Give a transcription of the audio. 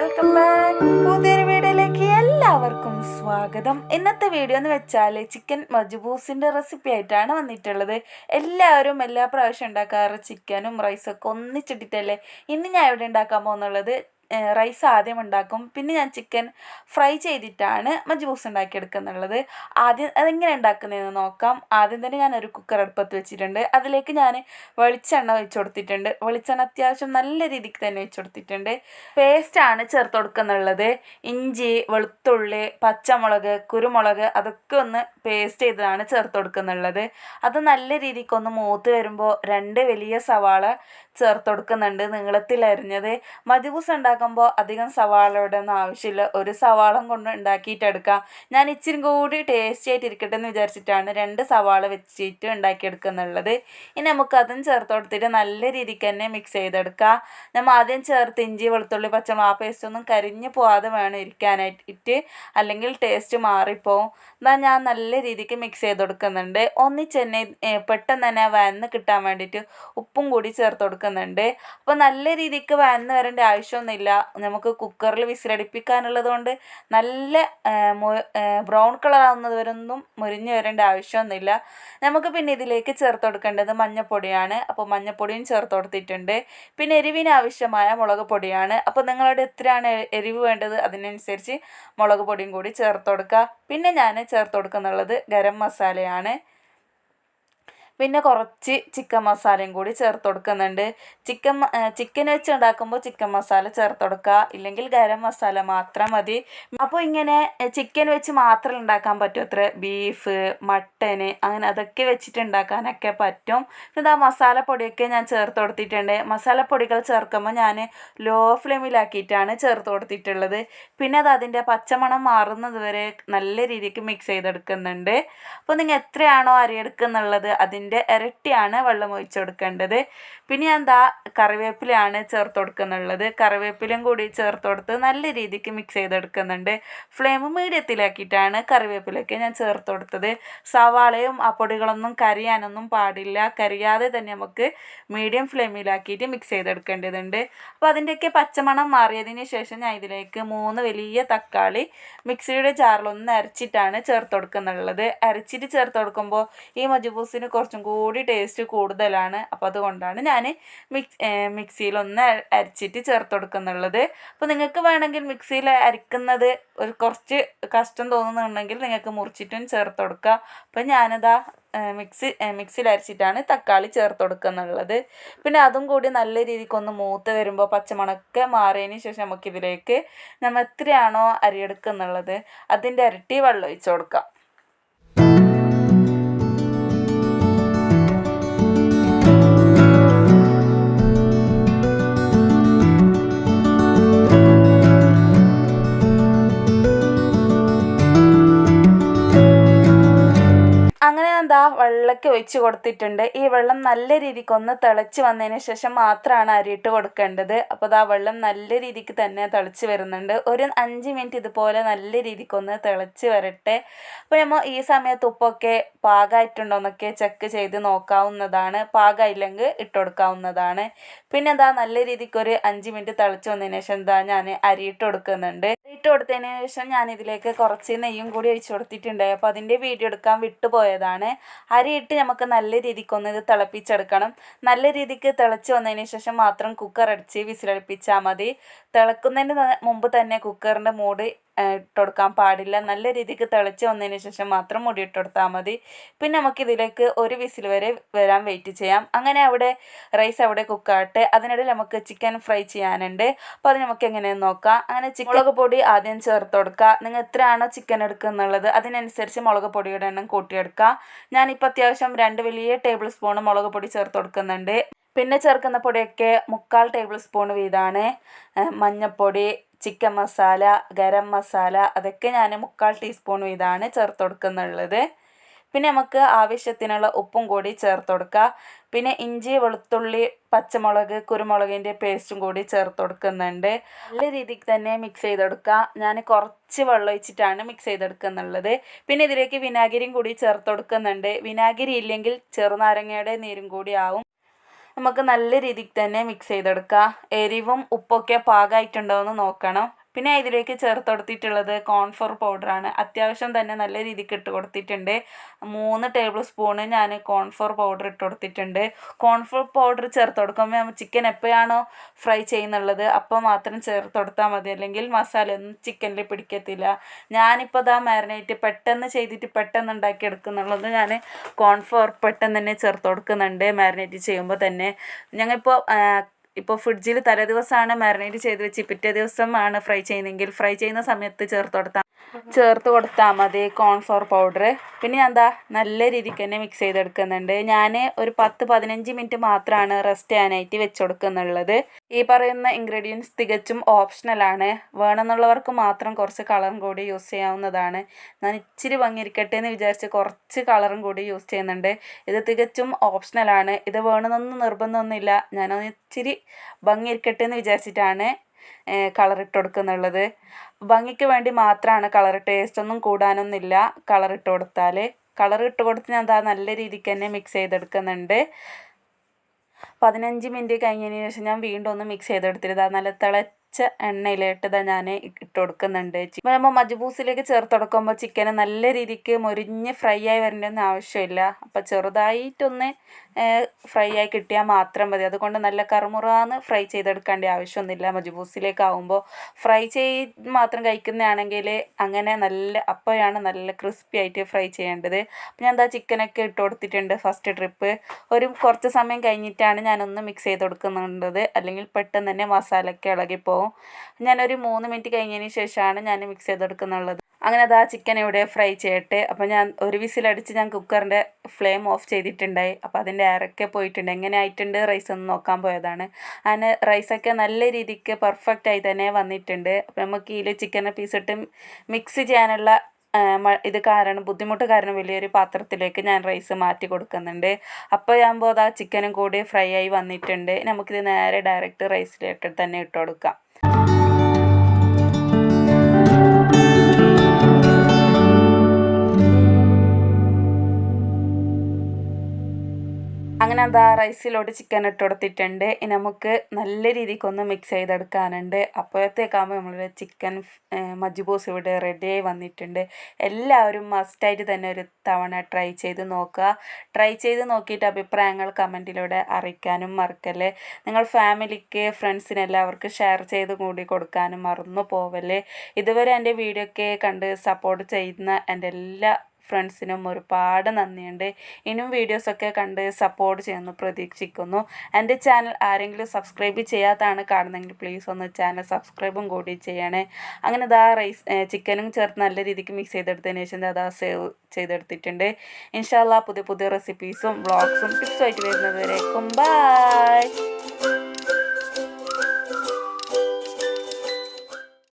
Welcome back പുതിയൊരു വീഡിയോയിലേക്ക് എല്ലാവർക്കും സ്വാഗതം. ഇന്നത്തെ വീഡിയോ എന്ന് വെച്ചാൽ ചിക്കൻ മജുബൂസിന്റെ റെസിപ്പി ആയിട്ടാണ് വന്നിട്ടുള്ളത്. എല്ലാവരും എല്ലാ പ്രാവശ്യം ഉണ്ടാക്കാറ് ചിക്കനും റൈസൊക്കെ ഒന്നിച്ചിട്ടിട്ടല്ലേ? ഇന്ന് ഞാൻ എവിടെ ഉണ്ടാക്കാൻ പോകുന്നുള്ളത്? റൈസ് ആദ്യം ഉണ്ടാക്കും. പിന്നെ ഞാൻ ചിക്കൻ ഫ്രൈ ചെയ്തിട്ടാണ് മജ്ബൂസ് ഉണ്ടാക്കിയെടുക്കുന്നുള്ളത്. ആദ്യം അതെങ്ങനെ ഉണ്ടാക്കുന്നതെന്ന് നോക്കാം. ആദ്യം തന്നെ ഞാൻ ഒരു കുക്കർ അടുപ്പത്ത് വെച്ചിട്ടുണ്ട്. അതിലേക്ക് ഞാൻ വെളിച്ചെണ്ണ ഒഴിച്ചു കൊടുത്തിട്ടുണ്ട്. വെളിച്ചെണ്ണ അത്യാവശ്യം നല്ല രീതിക്ക് തന്നെ ഒഴിച്ചു കൊടുത്തിട്ടുണ്ട്. പേസ്റ്റാണ് ചേർത്ത് കൊടുക്കുന്നുള്ളത്. ഇഞ്ചി വെളുത്തുള്ളി പച്ചമുളക് കുരുമുളക് അതൊക്കെ ഒന്ന് പേസ്റ്റ് ചെയ്തതാണ് ചേർത്ത് കൊടുക്കുന്നുള്ളത്. അത് നല്ല രീതിക്ക് ഒന്ന് മൂത്ത് വരുമ്പോൾ രണ്ട് വലിയ സവാള ചേർത്ത് കൊടുക്കുന്നുണ്ട്. നീളത്തിൽ അരിഞ്ഞത് മജ്ബൂസ് ഉണ്ടാക്കുമ്പോൾ അധികം സവാള ഇടുന്ന ആവശ്യമില്ല. ഒരു സവാളം കൊണ്ട് ഉണ്ടാക്കിയിട്ടെടുക്കാം ഞാൻ ഇച്ചിരി കൂടി ടേസ്റ്റി ആയിട്ട് ഇരിക്കട്ടെ എന്ന് വിചാരിച്ചിട്ടാണ് രണ്ട് സവാള വെച്ചിട്ട് ഉണ്ടാക്കിയെടുക്കുന്നുള്ളത്. ഇനി നമുക്ക് അതും ചേർത്ത് കൊടുത്തിട്ട് നല്ല രീതിക്ക് തന്നെ മിക്സ് ചെയ്തെടുക്കാം. നമ്മൾ ആദ്യം ചേർത്ത് ഇഞ്ചി വെളുത്തുള്ളി പച്ചമുളക് ആ പേസ്റ്റ് ഒന്നും കരിഞ്ഞു പോവാതെ വേണം ഇരിക്കാനായിട്ട്. അല്ലെങ്കിൽ ടേസ്റ്റ് മാറിപ്പോവും. എന്നാൽ ഞാൻ നല്ല രീതിക്ക് മിക്സ് ചെയ്ത് കൊടുക്കുന്നുണ്ട് ഒന്നിച്ച് തന്നെ പെട്ടെന്ന് തന്നെ വന്ന് കിട്ടാൻ വേണ്ടിയിട്ട് ഉപ്പും കൂടി ചേർത്ത് കൊടുക്കുന്നുണ്ട്. അപ്പോൾ നല്ല രീതിക്ക് വന്ന് വരേണ്ട ആവശ്യമൊന്നുമില്ല. നമുക്ക് കുക്കറിൽ വിസിലടിപ്പിക്കാനുള്ളത് കൊണ്ട് നല്ല ബ്രൗൺ കളർ ആവുന്നത് മുരിഞ്ഞ് വരേണ്ട ആവശ്യമൊന്നുമില്ല. നമുക്ക് പിന്നെ ഇതിലേക്ക് ചേർത്ത് കൊടുക്കേണ്ടത് മഞ്ഞൾപ്പൊടിയാണ് അപ്പോൾ മഞ്ഞൾപ്പൊടിയും ചേർത്ത് കൊടുത്തിട്ടുണ്ട്. പിന്നെ എരിവിന് ആവശ്യമായ മുളക് പൊടിയാണ്. അപ്പോൾ നിങ്ങളുടെ എത്രയാണ് എരിവ് വേണ്ടത് അതിനനുസരിച്ച് മുളക് പൊടിയും കൂടി ചേർത്ത് കൊടുക്കുക പിന്നെ ഞാൻ ചേർത്ത് കൊടുക്കുന്നുള്ളത് ഗരം മസാലയാണ്. പിന്നെ കുറച്ച് ചിക്കൻ മസാലയും കൂടി ചേർത്ത് കൊടുക്കുന്നുണ്ട്. ചിക്കൻ ചിക്കൻ വെച്ച് ഉണ്ടാക്കുമ്പോൾ ചിക്കൻ മസാല ചേർത്ത് കൊടുക്കുക. ഇല്ലെങ്കിൽ ഗരം മസാല മാത്രം മതി. അപ്പോൾ ഇങ്ങനെ ചിക്കൻ വെച്ച് മാത്രം ഉണ്ടാക്കാൻ പറ്റും? അത്ര ബീഫ് മട്ടന് അങ്ങനെ അതൊക്കെ വെച്ചിട്ട് ഉണ്ടാക്കാനൊക്കെ പറ്റും. ഇതാ മസാലപ്പൊടിയൊക്കെ ഞാൻ ചേർത്ത് കൊടുത്തിട്ടുണ്ട്. മസാലപ്പൊടികൾ ചേർക്കുമ്പോൾ ഞാൻ ലോ ഫ്ലെയിമിലാക്കിയിട്ടാണ് ചേർത്ത് കൊടുത്തിട്ടുള്ളത്. പിന്നെ അത് അതിന്റെ പച്ചമണം മാറുന്നത് വരെ നല്ല രീതിക്ക് മിക്സ് ചെയ്തെടുക്കുന്നുണ്ട്. അപ്പോൾ നിങ്ങൾ എത്രയാണോ അരിയെടുക്കുന്നുള്ളത് അതിന്റെ അതിന്റെ ഇരട്ടിയാണ് വെള്ളം ഒഴിച്ചു കൊടുക്കേണ്ടത്. പിന്നെ ഞാൻ എന്താ കറിവേപ്പിലയാണ് ചേർത്ത് കൊടുക്കുന്നുള്ളത്. കറിവേപ്പിലയും കൂടി ചേർത്ത് കൊടുത്ത് നല്ല രീതിക്ക് മിക്സ് ചെയ്തെടുക്കുന്നുണ്ട്. ഫ്ലെയിം മീഡിയത്തിലാക്കിയിട്ടാണ് കറിവേപ്പിലൊക്കെ ഞാൻ ചേർത്ത് കൊടുത്തത്. സവാളയും ആ പൊടികളൊന്നും കരിയാനൊന്നും പാടില്ല. കരിയാതെ തന്നെ നമുക്ക് മീഡിയം ഫ്ലെയിമിലാക്കിയിട്ട് മിക്സ് ചെയ്തെടുക്കേണ്ടതുണ്ട്. അപ്പോൾ അതിന്റെയൊക്കെ പച്ചമണം മാറിയതിന് ശേഷം ഞാൻ ഇതിലേക്ക് മൂന്ന് വലിയ തക്കാളി മിക്സിയുടെ ജാറിലൊന്ന് അരച്ചിട്ടാണ് ചേർത്ത് കൊടുക്കുന്നുള്ളത്. അരച്ചിട്ട് ചേർത്ത് കൊടുക്കുമ്പോൾ ഈ മജുബൂസിന് കുറച്ചും കൂടി ടേസ്റ്റ് കൂടുതലാണ്. അപ്പോൾ അതുകൊണ്ടാണ് ഞാൻ മിക്സ് മിക്സിയിലൊന്ന് അരച്ചിട്ട് ചേർത്ത് കൊടുക്കുന്നുള്ളത് അപ്പോൾ നിങ്ങൾക്ക് വേണമെങ്കിൽ മിക്സിയിൽ അരക്കുന്നത് ഒരു കുറച്ച് കഷ്ടം തോന്നുന്നുണ്ടെങ്കിൽ നിങ്ങൾക്ക് മുറിച്ചിട്ടും ചേർത്ത് കൊടുക്കുക അപ്പം ഞാനിതാ മിക്സി മിക്സിയിൽ അരച്ചിട്ടാണ് തക്കാളി ചേർത്ത് കൊടുക്കുന്നുള്ളത് പിന്നെ അതും കൂടി നല്ല രീതിക്ക് ഒന്ന് മൂത്ത് വരുമ്പോൾ പച്ചമണക്കെ മാറിയതിന് ശേഷം നമുക്കിതിലേക്ക് നമ്മൾ എത്രയാണോ അരിയെടുക്കുന്നുള്ളത് അതിന്റെ ഇരട്ടി വെള്ളം ഒഴിച്ച് കൊടുക്കാം. എന്താ വെള്ളമൊക്കെ ഒഴിച്ച് കൊടുത്തിട്ടുണ്ട്? ഈ വെള്ളം നല്ല രീതിക്ക് ഒന്ന് തിളച്ച് വന്നതിന് ശേഷം മാത്രമാണ് അരിയിട്ട് കൊടുക്കേണ്ടത്. അപ്പോൾ ആ വെള്ളം നല്ല രീതിക്ക് തന്നെ തിളച്ച് വരുന്നുണ്ട്. ഒരു അഞ്ച് മിനിറ്റ് ഇതുപോലെ നല്ല രീതിക്ക് ഒന്ന് തിളച്ച് വരട്ടെ. അപ്പോൾ നമ്മൾ ഈ സമയത്ത് ഉപ്പൊക്കെ പാകമായിട്ടുണ്ടോ എന്നൊക്കെ ചെക്ക് ചെയ്ത് നോക്കാവുന്നതാണ്. പാകമായില്ലെങ്കിൽ ഇട്ട് കൊടുക്കാവുന്നതാണ്. പിന്നെ എന്താ നല്ല രീതിക്ക് ഒരു അഞ്ച് മിനിറ്റ് തിളച്ച് വന്നതിന് ശേഷം എന്താ ഞാൻ അരിയിട്ട് കൊടുക്കുന്നുണ്ട്. ഇട്ട് കൊടുത്തതിന് ശേഷം ഞാൻ ഇതിലേക്ക് കുറച്ച് നെയ്യും കൂടി ഒഴിച്ച് കൊടുത്തിട്ടുണ്ട്. അപ്പോൾ അതിന്റെ വീഡിയോ എടുക്കാൻ വിട്ടുപോയതാണ്. അരിയിട്ട് നമുക്ക് നല്ല രീതിക്കൊന്ന് ഇത് തിളപ്പിച്ചെടുക്കണം. നല്ല രീതിക്ക് തിളച്ച് വന്നതിന് ശേഷം മാത്രം കുക്കർ അടിച്ച് വിസിലടിപ്പിച്ചാൽ മതി. തിളക്കുന്നതിന് മുമ്പ് തന്നെ കുക്കറിന്റെ മൂട് ഇട്ട് കൊടുക്കാൻ പാടില്ല. നല്ല രീതിക്ക് തിളച്ച് വന്നതിന് ശേഷം മാത്രം മുടി ഇട്ട് കൊടുത്താൽ മതി. പിന്നെ നമുക്കിതിലേക്ക് ഒരു വിസിൽ വരെ വരാൻ വെയിറ്റ് ചെയ്യാം. അങ്ങനെ അവിടെ റൈസ് അവിടെ കുക്കാട്ടെ അതിനിടയിൽ നമുക്ക് ചിക്കൻ ഫ്രൈ ചെയ്യാനുണ്ട്. അപ്പോൾ അത് നമുക്ക് എങ്ങനെയെന്ന് നോക്കാം. അങ്ങനെ മുളക് പൊടി ആദ്യം ചേർത്ത് കൊടുക്കുക നിങ്ങൾ എത്രയാണോ ചിക്കൻ എടുക്കുന്നുള്ളത്. അതിനനുസരിച്ച് മുളക് പൊടിയുടെ എണ്ണം കൂട്ടിയെടുക്കുക ഞാനിപ്പോൾ അത്യാവശ്യം രണ്ട് വലിയ ടേബിൾ സ്പൂൺ മുളക് പൊടി ചേർത്ത് കൊടുക്കുന്നുണ്ട് പിന്നെ ചേർക്കുന്ന പൊടിയൊക്കെ മുക്കാൽ ടേബിൾ സ്പൂൺ വീതമാണ്. മഞ്ഞൾപ്പൊടി ചിക്കൻ മസാല ഗരം മസാല അതൊക്കെ ഞാൻ മുക്കാൽ ടീസ്പൂൺ വീതമാണ് ചേർത്ത് കൊടുക്കുന്നുള്ളത് പിന്നെ നമുക്ക് ആവശ്യത്തിനുള്ള ഉപ്പും കൂടി ചേർത്ത് കൊടുക്കുക പിന്നെ ഇഞ്ചി വെളുത്തുള്ളി പച്ചമുളക് കുരുമുളകിന്റെ പേസ്റ്റും കൂടി ചേർത്ത് കൊടുക്കുന്നുണ്ട് നല്ല രീതിക്ക് തന്നെ മിക്സ് ചെയ്തെടുക്കുക ഞാൻ കുറച്ച് വെള്ളം ഒഴിച്ചിട്ടാണ് മിക്സ് ചെയ്തെടുക്കുന്നുള്ളത്. പിന്നെ ഇതിലേക്ക് വിനാഗിരിയും കൂടി ചേർത്ത് കൊടുക്കുന്നുണ്ട് വിനാഗിരി ഇല്ലെങ്കിൽ ചെറുനാരങ്ങയുടെ നീരും കൂടി ആവും. നമുക്ക് നല്ല രീതിക്ക് തന്നെ മിക്സ് ചെയ്തെടുക്കാം. എരിവും ഉപ്പൊക്കെ പാകമായിട്ടുണ്ടോ എന്ന് നോക്കണം. പിന്നെ ഇതിലേക്ക് ചേർത്ത് കൊടുത്തിട്ടുള്ളത് കോൺഫ്ലോർ പൗഡറാണ്. അത്യാവശ്യം തന്നെ നല്ല രീതിക്ക് ഇട്ട് കൊടുത്തിട്ടുണ്ട്. മൂന്ന് ടേബിൾ സ്പൂണ് ഞാൻ കോൺഫ്ലോർ പൗഡർ ഇട്ട് കൊടുത്തിട്ടുണ്ട്. കോൺഫ്ലോർ പൗഡർ ചേർത്ത് കൊടുക്കുമ്പോൾ നമ്മൾ ചിക്കൻ എപ്പോഴാണോ ഫ്രൈ ചെയ്യുന്നുള്ളത് അപ്പോൾ മാത്രം ചേർത്ത് കൊടുത്താൽ മതി. അല്ലെങ്കിൽ മസാല ഒന്നും ചിക്കനിൽ പിടിക്കത്തില്ല. ഞാനിപ്പോൾ ഇതാ മാരിനേറ്റ് പെട്ടെന്ന് ചെയ്തിട്ട് പെട്ടെന്ന് ഉണ്ടാക്കി എടുക്കുന്നുള്ളത് ഞാൻ കോൺഫ്ലോർ പെട്ടെന്ന് തന്നെ ചേർത്ത് കൊടുക്കുന്നുണ്ട് മാരിനേറ്റ് ചെയ്യുമ്പോൾ തന്നെ. ഞങ്ങളിപ്പോൾ ഇപ്പോൾ ഫ്രിഡ്ജിൽ തലേദിവസമാണ് മാരിനേറ്റ് ചെയ്ത് വെച്ച് പിറ്റേ ദിവസമാണ് ഫ്രൈ ചെയ്യുന്നതെങ്കിൽ ഫ്രൈ ചെയ്യുന്ന സമയത്ത് ചേർത്ത് കൊടുത്താൽ ചേർത്ത് കൊടുത്താൽ മതി കോൺഫ്ലോർ പൗഡർ പിന്നെ ഞാൻ എന്താ നല്ല രീതിക്ക് തന്നെ മിക്സ് ചെയ്തെടുക്കുന്നുണ്ട്. ഞാൻ ഒരു പത്ത് പതിനഞ്ച് മിനിറ്റ് മാത്രമാണ് റെസ്റ്റ് ചെയ്യാനായിട്ട് വെച്ച് കൊടുക്കുന്നുള്ളത് ഈ പറയുന്ന ഇൻഗ്രീഡിയൻസ് തികച്ചും ഓപ്ഷണലാണ് വേണമെന്നുള്ളവർക്ക് മാത്രം കുറച്ച് കളറും കൂടി യൂസ് ചെയ്യാവുന്നതാണ്. ഞാൻ ഇച്ചിരി ഭംഗിയിരിക്കട്ടെ എന്ന് വിചാരിച്ച് കുറച്ച് കളറും കൂടി യൂസ് ചെയ്യുന്നുണ്ട്. ഇത് തികച്ചും ഓപ്ഷണലാണ് ഇത് വേണമെന്നൊന്നും നിർബന്ധമൊന്നുമില്ല. ഞാനൊന്ന് ഇച്ചിരി ഭംഗിയിരിക്കട്ടെ എന്ന് വിചാരിച്ചിട്ടാണ് കളർ ഇട്ട് കൊടുക്കുന്നുള്ളത് ഭംഗിക്ക് വേണ്ടി മാത്രമാണ് കളർ ടേസ്റ്റ് ഒന്നും കൂടാനൊന്നുമില്ല കളർ ഇട്ട് കൊടുത്താൽ കളർ ഇട്ട് കൊടുത്ത് ഞാൻ അതാ നല്ല രീതിക്ക് തന്നെ മിക്സ് ചെയ്തെടുക്കുന്നുണ്ട്. പതിനഞ്ച് മിനിറ്റ് കഴിഞ്ഞതിന് ശേഷം ഞാൻ വീണ്ടും ഒന്ന് മിക്സ് ചെയ്തെടുത്തിരുന്നത് നല്ല തിളച്ച എണ്ണയിലിട്ട് ഇതാ ഞാൻ ഇട്ട് കൊടുക്കുന്നുണ്ട് ഇപ്പോൾ നമ്മൾ മജ്ബൂസിലേക്ക് ചേർത്ത് കൊടുക്കുമ്പോൾ ചിക്കൻ നല്ല രീതിക്ക് മൊരിഞ്ഞ് ഫ്രൈ ആയി വരേണ്ടൊന്നും ആവശ്യമില്ല. അപ്പോൾ ചെറുതായിട്ടൊന്ന് ഫ്രൈ ആയി കിട്ടിയാൽ മാത്രം മതി. അതുകൊണ്ട് നല്ല കറുമുറാന്ന് ഫ്രൈ ചെയ്തെടുക്കേണ്ട ആവശ്യമൊന്നുമില്ല. മജ്ബൂസിലേക്ക് ആവുമ്പോൾ ഫ്രൈ ചെയ്ത് മാത്രം കഴിക്കുന്നതാണെങ്കിൽ അങ്ങനെ നല്ല അപ്പോഴാണ് നല്ല ക്രിസ്പി ആയിട്ട് ഫ്രൈ ചെയ്യേണ്ടത്. അപ്പോൾ ഞാൻ എന്താ ചിക്കനൊക്കെ ഇട്ട് കൊടുത്തിട്ടുണ്ട് ഫസ്റ്റ് ട്രിപ്പ്. ഒരു കുറച്ച് സമയം കഴിഞ്ഞിട്ടാണ് ഞാനൊന്ന് മിക്സ് ചെയ്ത് കൊടുക്കുന്നുണ്ടത് അല്ലെങ്കിൽ പെട്ടെന്ന് തന്നെ മസാലയൊക്കെ ഇളകിപ്പോവും ഞാനൊരു മൂന്ന് മിനിറ്റ് കഴിഞ്ഞതിന് ശേഷമാണ് ഞാൻ മിക്സ് ചെയ്തെടുക്കുന്നുള്ളത്. അങ്ങനെ അത് ആ ചിക്കൻ ഇവിടെ ഫ്രൈ ചെയ്യട്ടെ. അപ്പോൾ ഞാൻ ഒരു വിസിലടിച്ച് ഞാൻ കുക്കറിന്റെ ഫ്ലെയിം ഓഫ് ചെയ്തിട്ടുണ്ടായി. അപ്പോൾ അതിന്റെ എയറൊക്കെ പോയിട്ടുണ്ട്. എങ്ങനെ ആയിട്ടുണ്ട്? റൈസ് ഒന്ന് നോക്കാൻ പോയതാണ്. അതിന് റൈസൊക്കെ നല്ല രീതിക്ക് പെർഫെക്റ്റ് ആയി തന്നെ വന്നിട്ടുണ്ട്. അപ്പോൾ നമുക്ക് ഈ ചിക്കൻ പീസ് ഇട്ട് മിക്സ് ചെയ്യാനുള്ള ഇത് കാരണം ബുദ്ധിമുട്ട് കാരണം വലിയൊരു പാത്രത്തിലേക്ക് ഞാൻ റൈസ് മാറ്റി കൊടുക്കുന്നുണ്ട്. അപ്പോൾ ഞാൻ ആ ചിക്കനും കൂടി ഫ്രൈ ആയി വന്നിട്ടുണ്ട്. നമുക്കിത് നേരെ ഡയറക്റ്റ് റൈസിലേക്ക് തന്നെ ഇട്ട് കൊടുക്കാം. അങ്ങനെ എന്താ റൈസിലോട്ട് ചിക്കൻ ഇട്ട് കൊടുത്തിട്ടുണ്ട്. ഇനി നമുക്ക് നല്ല രീതിക്കൊന്ന് മിക്സ് ചെയ്തെടുക്കാനുണ്ട്. അപ്പോഴത്തേക്കാകുമ്പോൾ നമ്മളുടെ ചിക്കൻ മജ്ബൂസ് ഇവിടെ റെഡിയായി വന്നിട്ടുണ്ട്. എല്ലാവരും മസ്റ്റായിട്ട് തന്നെ ഒരു തവണ ട്രൈ ചെയ്ത് നോക്കുക. ട്രൈ ചെയ്ത് നോക്കിയിട്ട് അഭിപ്രായങ്ങൾ കമന്റിലൂടെ അറിയിക്കാനും മറക്കല്ലേ. നിങ്ങൾ ഫാമിലിക്ക് ഫ്രണ്ട്സിന് എല്ലാവർക്കും ഷെയർ ചെയ്ത് കൂടി കൊടുക്കാനും മറന്നു പോവല്ലേ. ഇതുവരെ എന്റെ വീഡിയോ ഒക്കെ കണ്ട് സപ്പോർട്ട് ചെയ്യുന്ന എന്റെ എല്ലാ ഫ്രണ്ട്സിനും ഒരുപാട് നന്ദിയുണ്ട്. ഇനിയും വീഡിയോസൊക്കെ കണ്ട് സപ്പോർട്ട് ചെയ്യുമെന്ന് പ്രതീക്ഷിക്കുന്നു. എന്റെ ചാനൽ ആരെങ്കിലും സബ്സ്ക്രൈബ് ചെയ്യാത്തതാണ് കാണുന്നതെങ്കിൽ പ്ലീസ് ഒന്ന് ചാനൽ സബ്സ്ക്രൈബും കൂടി ചെയ്യണേ. അങ്ങനെ ഇതാ റൈസ് ചിക്കനും ചേർത്ത് നല്ല രീതിക്ക് മിക്സ് ചെയ്തെടുത്തതിന് ശേഷം അതാ സേവ് ചെയ്തെടുത്തിട്ടുണ്ട്. ഇൻഷാല്ല പുതിയ പുതിയ റെസിപ്പീസും വ്ളോഗ്സും ടിപ്സും ആയിട്ട് വരുന്നത് വരേക്കും ബൈ